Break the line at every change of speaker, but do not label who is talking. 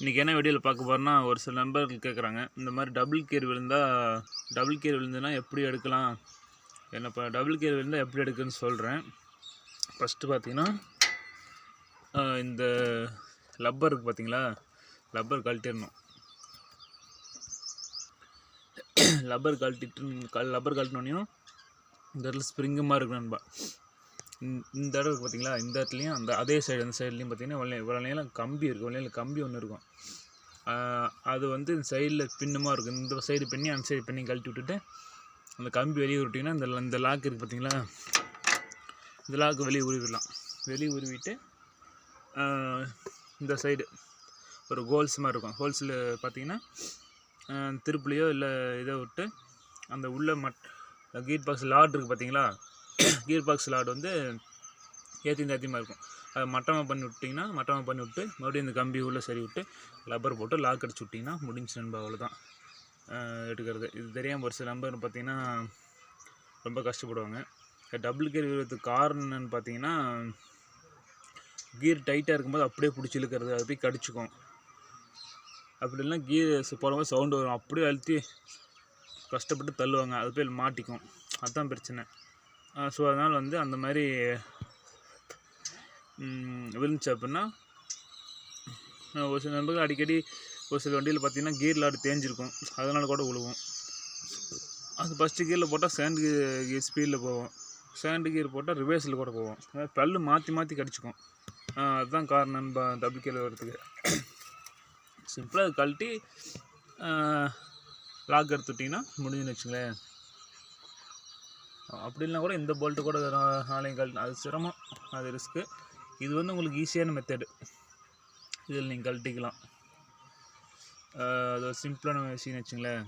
இன்றைக்கி என்ன வீடியோவில் பார்க்க போகிறோன்னா ஒரு சில நண்பர்கள் கேட்குறாங்க இந்த மாதிரி டபுள் கேர் விழுந்தால் டபுள் கேர் விழுந்துன்னா எப்படி எடுக்கலாம்? என்ன இப்போ டபுள் கேர் விழுந்தால் எப்படி எடுக்குன்னு சொல்கிறேன் ஃபஸ்ட்டு பார்த்தீங்கன்னா இந்த லப்பர் இருக்குது பார்த்தீங்களா லப்பர் கழட்டிடணும். லப்பர் கழட்டிட்டு கல் லப்பர் கழட்டினோடனையும் இந்த இடத்துல ஸ்ப்ரிங்கு மாதிரி இருக்கு நண்பா. இந்த- இடத்துக்கு பார்த்தீங்களா இந்த இடத்துலையும் அந்த அதே சைடு அந்த சைட்லேயும் பார்த்தீங்கன்னா இவ்வளோ நேரம் கம்பி இருக்கும் இவ்வளோ நேரம் கம்பி ஒன்று இருக்கும். அது வந்து இந்த சைடில் பின்னுமாக இருக்கும். இந்த சைடு பின்னி அந்த சைடு பின்னி கழட்டி விட்டுட்டு அந்த கம்பி வெளியே விட்டிங்கன்னா இந்த இந்த லாக் இருக்குது பார்த்தீங்களா இந்த லாக்கு வெளியே உருவிடலாம். வெளியே உருவிட்டு இந்த சைடு ஒரு ஹோல்ஸ் மாதிரி இருக்கும். ஹோல்ஸில் பார்த்தீங்கன்னா திருப்புலையோ இல்லை இதை விட்டு அந்த உள்ள மட் கீட் பாக்ஸ் லாட் இருக்குது பார்த்தீங்களா கீர் பாக்ஸ் லாட் வந்து ஏற்றி தேத்தியமாக இருக்கும். அதை மட்டமாக பண்ணி விட்டிங்கன்னா மட்டமாக பண்ணி விட்டு மறுபடியும் இந்த கம்பி உள்ளே சரி விட்டு லப்பர் போட்டு லாக் அடிச்சு விட்டிங்கன்னா முடிஞ்சு நண்பா அவ்வளோதான் எடுக்கிறது. இது தெரியாமல் ஒரு சில நம்பர் பார்த்தீங்கன்னா ரொம்ப கஷ்டப்படுவாங்க. டபுள் கியர் விழுறதுக்கு காரணம் என்னென்னு பார்த்தீங்கன்னா கீர் டைட்டாக இருக்கும்போது அப்படியே பிடிச்சி இழுக்கிறது அது போய் கடிச்சிக்கும். அப்படி இல்லைன்னா கீர் போடும்போது சவுண்டு வரும். அப்படியே அழுத்தி கஷ்டப்பட்டு தள்ளுவாங்க. அது போய் மாட்டிக்கும். அதுதான் பிரச்சனை. ஸோ அதனால் வந்து அந்த மாதிரி விழுந்துச்சு அப்படின்னா ஒரு சில நண்பர்கள் அடிக்கடி ஒரு சில வண்டியில் பார்த்தீங்கன்னா கீர் லாடு தேஞ்சிருக்கும். அதனால் கூட விழுவும் அது ஃபஸ்ட்டு கீரில் போட்டால் சேண்டு கீர் ஸ்பீடில் போகும் சேண்டு கீர் போட்டால் ரிவர்ஸில் கூட போகும் அதாவது பல்லு மாற்றி மாற்றி கடிச்சிக்கும். அதுதான் காரணம் டபுள் கீழே வரதுக்கு சிம்பிளாக அது கழட்டி லாக் எடுத்துட்டிங்கன்னா முடிஞ்சுன்னு வச்சுங்களேன். அப்படி இல்லைனா கூட இந்த போல்ட்டு கூட நாளையும் கழட்டி அது சிரமம் அது ரிஸ்க்கு இது வந்து உங்களுக்கு ஈஸியான மெத்தடு இதில் நீங்கள் கழட்டிக்கலாம். அது ஒரு சிம்பிளான விஷயம்னு வச்சுங்களேன்.